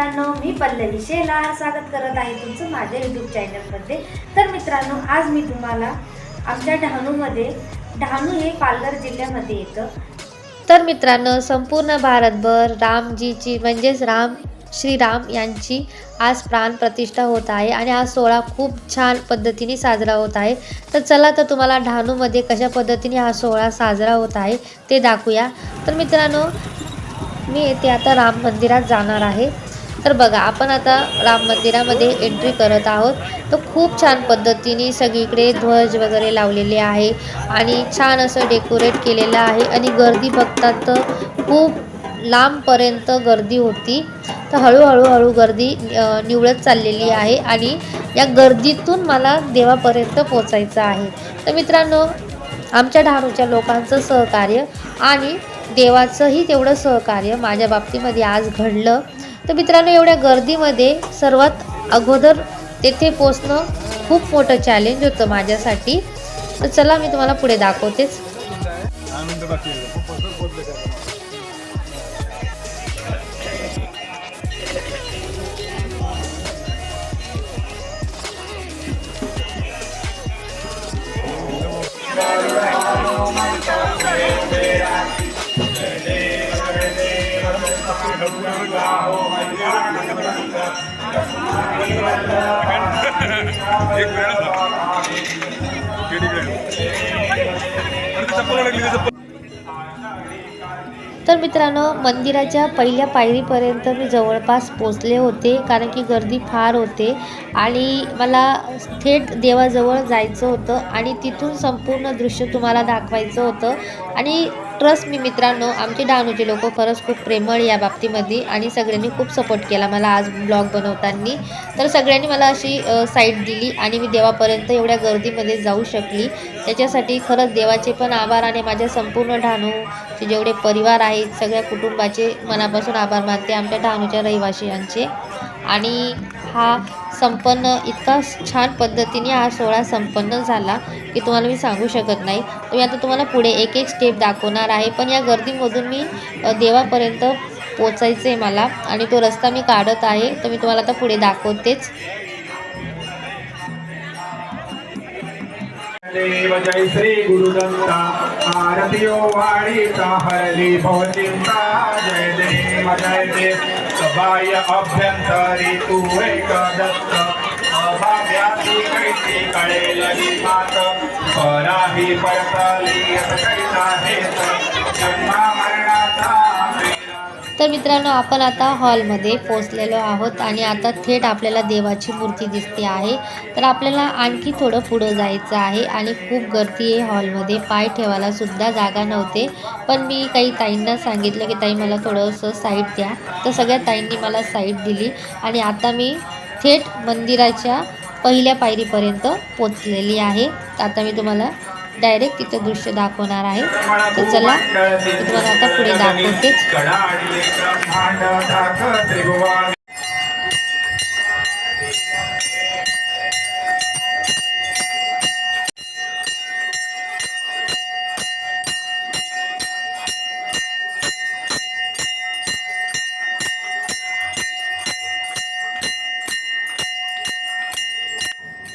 नमस्कार स्वागत करत आहे तुमचं माझ्या यूट्यूब चॅनलमध्ये तर मित्रांनो आज मी तुम्हाला आमच्या डहाणूमध्ये डहाणू हे पालघर जिल्ह्यामध्ये येतं. तर मित्रांनो संपूर्ण भारतभर रामजीची म्हणजेच राम श्रीराम यांची आज प्राण प्रतिष्ठा होत आहे आणि हा सोहळा खूप छान पद्धतीने साजरा होत आहे. तर चला तर तुम्हाला डहाणूमध्ये कशा पद्धतीने हा सोहळा साजरा होत आहे ते दाखवूया. तर मित्रांनो मी येथे आता राम मंदिरात जाणार आहे. तर बघा आपण आता राम मंदिरामध्ये एंट्री करत आहोत. तर खूप छान पद्धतीने सगळीकडे ध्वज वगैरे लावलेले आहे आणि छान असं डेकोरेट केलेलं आहे आणि गर्दी बघतात तर खूप लांबपर्यंत गर्दी होती. तर हळूहळू हळू गर्दी निवडत निवळत चाललेली आहे आणि या गर्दीतून मला देवापर्यंत पोचायचं आहे. तर मित्रांनो आमच्या डहाणूच्या लोकांचं सहकार्य आणि देवाचंही तेवढं सहकार्य माझ्या बाबतीमध्ये आज घडलं. तर मित्रांनो एवढ्या गर्दीमध्ये सर्वात अगोदर तेथे पोचणं खूप मोठं चॅलेंज होतं माझ्यासाठी. तर चला मी तुम्हाला पुढे दाखवतेच. तर मित्रांनो मंदिराच्या पहिल्या पायरीपर्यंत मी जवळपास पोचले होते कारण की गर्दी फार होते आणि मला थेट देवाजवळ जायचं होतं आणि तिथून संपूर्ण दृश्य तुम्हाला दाखवायचं होतं. आणि ट्रस्ट मी मित्रांनो आमचे डहाणूचे लोक खरंच खूप प्रेमळ या बाबतीमध्ये आणि सगळ्यांनी खूप सपोर्ट केला मला आज ब्लॉग बनवताना. तर सगळ्यांनी मला अशी साईट दिली आणि मी देवापर्यंत एवढ्या गर्दीमध्ये जाऊ शकली. त्याच्यासाठी खरंच देवाचे पण आभार आणि माझ्या संपूर्ण डहाणूचे जेवढे परिवार आहेत सगळ्या कुटुंबाचे मनापासून आभार मानते आमच्या डहाणूच्या रहिवासियांचे. आणि हा संपन्न इतका छान पद्धतीने हा सोहळा संपन्न झाला. की तुम्हाला मी सांगू शकत नाही तर मी आता तुम्हाला पुढे एक एक स्टेप दाखवणार आहे पण या गर्दीमधून मी देवापर्यंत पोचायचं आहे मला आणि तो रस्ता मी काढत आहे तर मी तुम्हाला आता पुढे दाखवतेच देव जय श्री गुरुदत्ता आरतीयो वाणीचा हरली भवचिंता जय देव जय देव सबाय अभ्यंतरी तू एक दत्त कळेल मात पराही परतली जन्मा तर मित्रांनो आपण आता हॉलमध्ये पोचलेलो आहोत आणि आता थेट आपल्याला देवाची मूर्ती दिसते आहे. तर आपल्याला आणखी थोडं पुढं जायचं आहे आणि खूप गर्दी आहे हॉलमध्ये. पाय ठेवायला सुद्धा जागा नव्हते. पण मी काही ताईंना सांगितलं की ताई मला थोडंसं साईड द्या. तर सगळ्या ताईंनी मला साईड दिली. आणि आता मी थेट मंदिराच्या पहिल्या पायरीपर्यंत पोचलेली आहे. तर आता मी तुम्हाला डायरेक्ट तिथं दृश्य दाखवणार आहे. तर चला मी तुम्हाला आता पुढे दाखवतेच.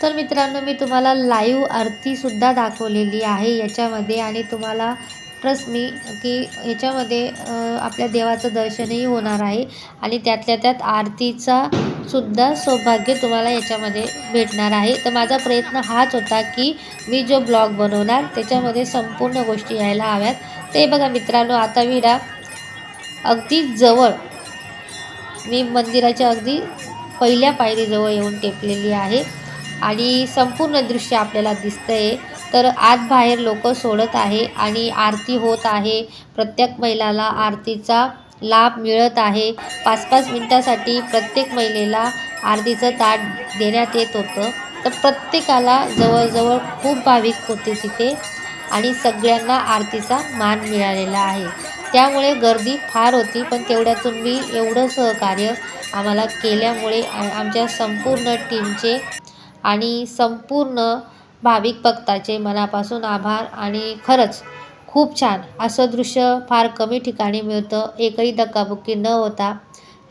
तर मित्रांनो मी तुम्हाला लाईव्ह आरतीसुद्धा दाखवलेली आहे याच्यामध्ये आणि तुम्हाला ट्रस्ट मी की याच्यामध्ये आपल्या देवाचं दर्शनही होणार आहे आणि त्यातल्या त्यात आरतीचा सुद्धा सौभाग्य तुम्हाला याच्यामध्ये भेटणार आहे. तर माझा प्रयत्न हाच होता की मी जो ब्लॉग बनवणार त्याच्यामध्ये संपूर्ण गोष्टी यायला हव्यात. ते बघा मित्रांनो आता विरा अगदी जवळ मी मंदिराच्या अगदी पहिल्या पायरीजवळ येऊन टेपलेली आहे. आणि संपूर्ण दृश्य आपल्याला दिसतंय. तर आत बाहेर लोक सोडत आहे आणि आरती होत आहे. प्रत्येक महिलाला आरतीचा लाभ मिळत आहे. पाच पाच मिनटासाठी प्रत्येक महिलेला आरतीचं ताट देण्यात येत होतं. तर प्रत्येकाला जवळजवळ खूप भाविक होते तिथे आणि सगळ्यांना आरतीचा मान मिळालेला आहे. त्यामुळे गर्दी फार होती पण तेवढ्यातून मी एवढं सहकार्य आम्हाला केल्यामुळे आमच्या संपूर्ण टीमचे आणि संपूर्ण भाविक भक्ताचे मनापासून आभार आणि खरंच खूप छान. असं दृश्य फार कमी ठिकाणी मिळतं. एकही धक्काबुक्की न होता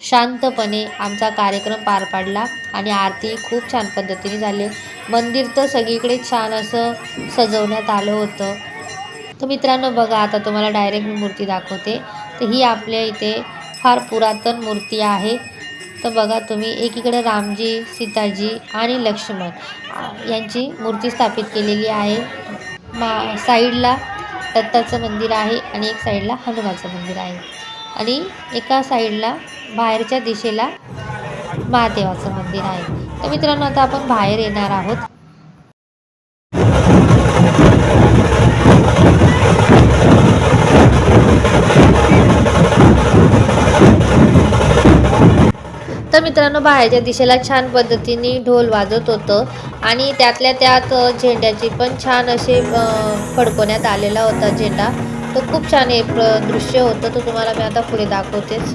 शांतपणे आमचा कार्यक्रम पार पाडला आणि आरती खूप छान पद्धतीने झाली. मंदिर तर सगळीकडे छान असं सजवण्यात आलं होतं. तर मित्रांनो बघा आता तुम्हाला डायरेक्ट मी मूर्ती दाखवते. तर ही आपल्या इथे फार पुरातन मूर्ती आहे. तर बघा तुम्ही एकीकडे रामजी सीताजी आणि लक्ष्मण यांची मूर्ती स्थापित केलेली आहे. मा साईडला दत्ताचं मंदिर आहे आणि एक साईडला हनुमानचं मंदिर आहे. आणि एका साईडला बाहेरच्या दिशेला महादेवाचं मंदिर आहे. तर मित्रांनो आता आपण बाहेर येणार आहोत. मित्रांनो बाहेरच्या दिशेला छान पद्धतीने ढोल वाजत होतं आणि त्यातल्या त्यात झेंड्याची पण छान असे फडकवण्यात आलेला होता झेंडा. तो खूप छान हे दृश्य होतं. तो तुम्हाला मी आता पुढे दाखवतेच.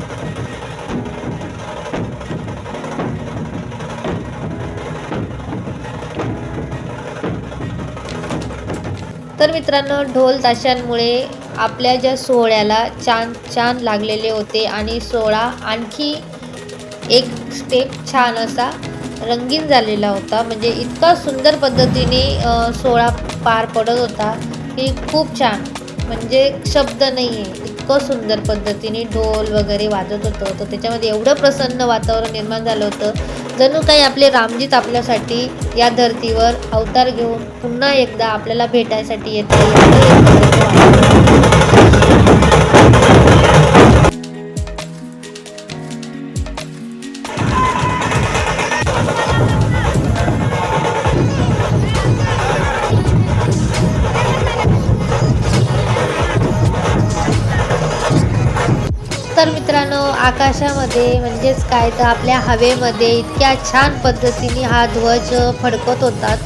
तर मित्रांनो ढोल ताशांमुळे आपल्या ज्या सोहळ्याला छान छान लागलेले होते आणि सोहळा आणखी एक स्टेप छान असा रंगीन झालेला होता. म्हणजे इतका सुंदर पद्धतीने सोहळा पार पडत होता. की खूप छान. म्हणजे शब्द नाही आहे इतकं सुंदर पद्धतीने ढोल वगैरे वाजत होतं. तर त्याच्यामध्ये एवढं प्रसन्न वातावरण निर्माण झालं होतं. जणू काही आपले रामजीत आपल्यासाठी या धर्तीवर अवतार घेऊन पुन्हा एकदा आपल्याला भेटायसाठी येते मित्रांनो आकाशामध्ये म्हणजेच काय तर आपल्या हवेमध्ये इतक्या छान पद्धतीने हा ध्वज फडकत होतात.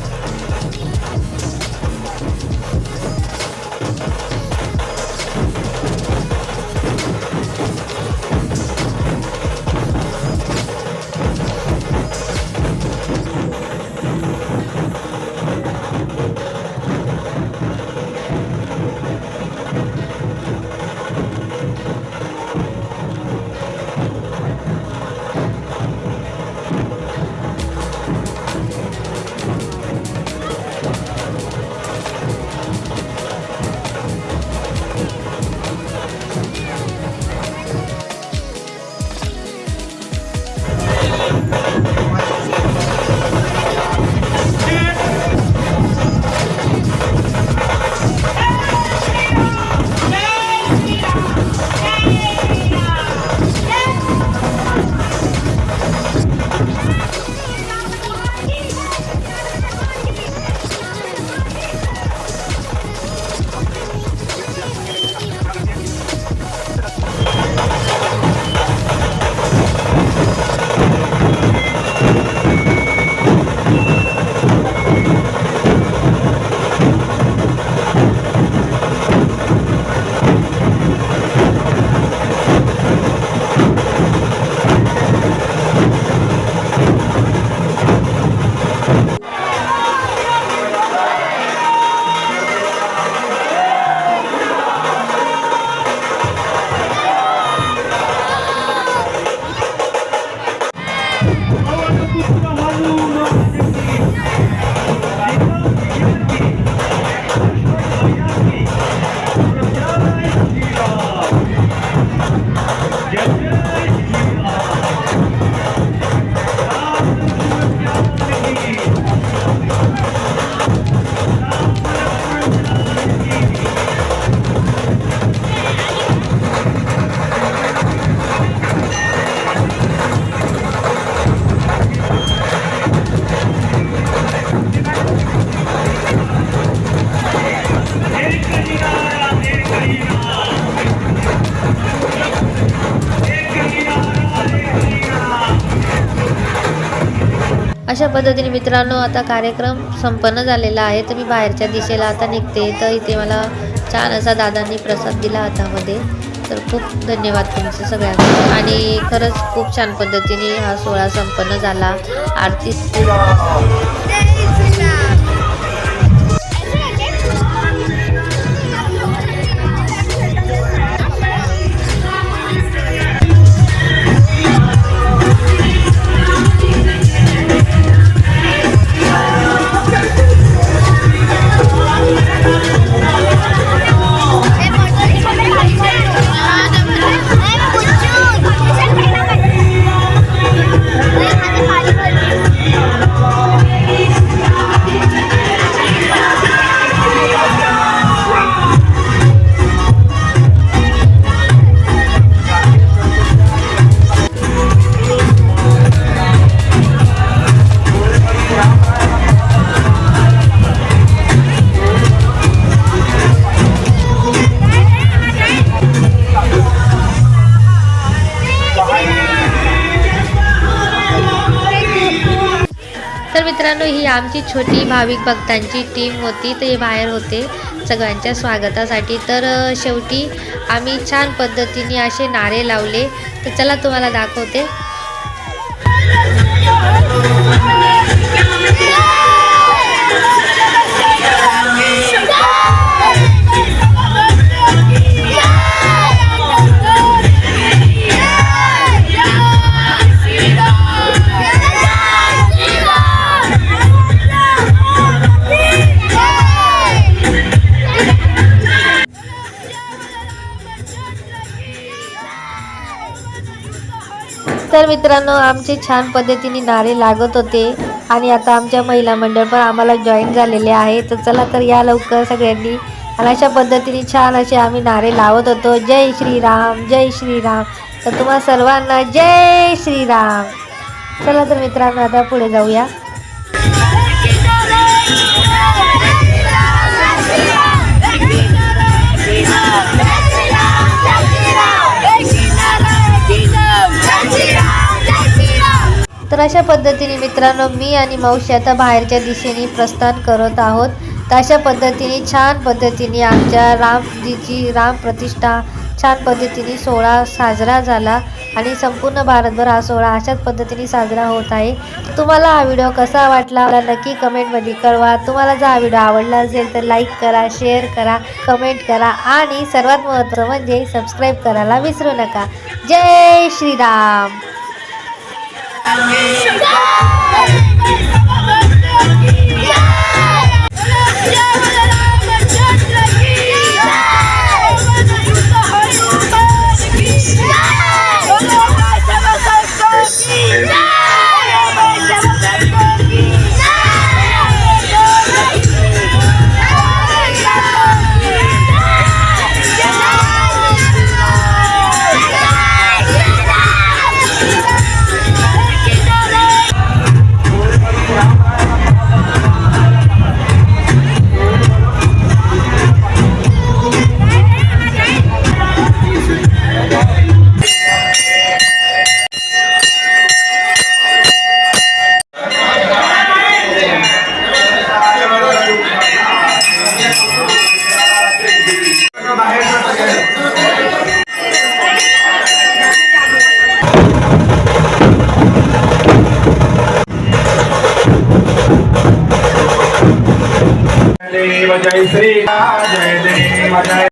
अशा पद्धतीने मित्रांनो आता कार्यक्रम संपन्न झालेला आहे. तर मी बाहेरच्या दिशेला आता निघते. तर इथे मला छान असा दादांनी प्रसाद दिला हातामध्ये तर खूप धन्यवाद तुमचे सगळ्यांना आणि खरंच खूप छान पद्धतीने हा सोहळा संपन्न झाला. आरती मित्रांनो ही आमची छोटी भाविक भक्तांची टीम होती. ते बाहेर होते सगळ्यांच्या स्वागतासाठी. तर शेवटी आम्ही छान पद्धतीने असे नारे लावले. तर चला तुम्हाला दाखवते. तर मित्रांनो आमचे छान पद्धतीने नारे लागत होते आणि आता आमच्या महिला मंडळ पण आम्हाला जॉईन झालेले आहे. तर चला तर या लवकर सगळ्यांनी आणि अशा पद्धतीने छान असे आम्ही नारे लावत होतो. जय श्रीराम जय श्रीराम. तर तुम्हा सर्वांना जय श्रीराम. चला तर मित्रांनो आता पुढे जाऊया. तर अशा पद्धतीने मित्रांनो मी आणि मावशी आता बाहेरच्या दिशेने प्रस्थान करत आहोत. तर अशा पद्धतीने छान पद्धतीने आमच्या रामजीची राम प्रतिष्ठा छान पद्धतीने सोहळा साजरा झाला आणि संपूर्ण भारतभर हा सोहळा अशाच पद्धतीने साजरा होत आहे. तुम्हाला हा व्हिडिओ कसा वाटला मला नक्की कमेंटमध्ये कळवा. तुम्हाला जर हा व्हिडिओ आवडला असेल तर लाईक करा शेअर करा कमेंट करा आणि सर्वात महत्त्व म्हणजे सबस्क्राईब करायला विसरू नका. जय श्रीराम! देव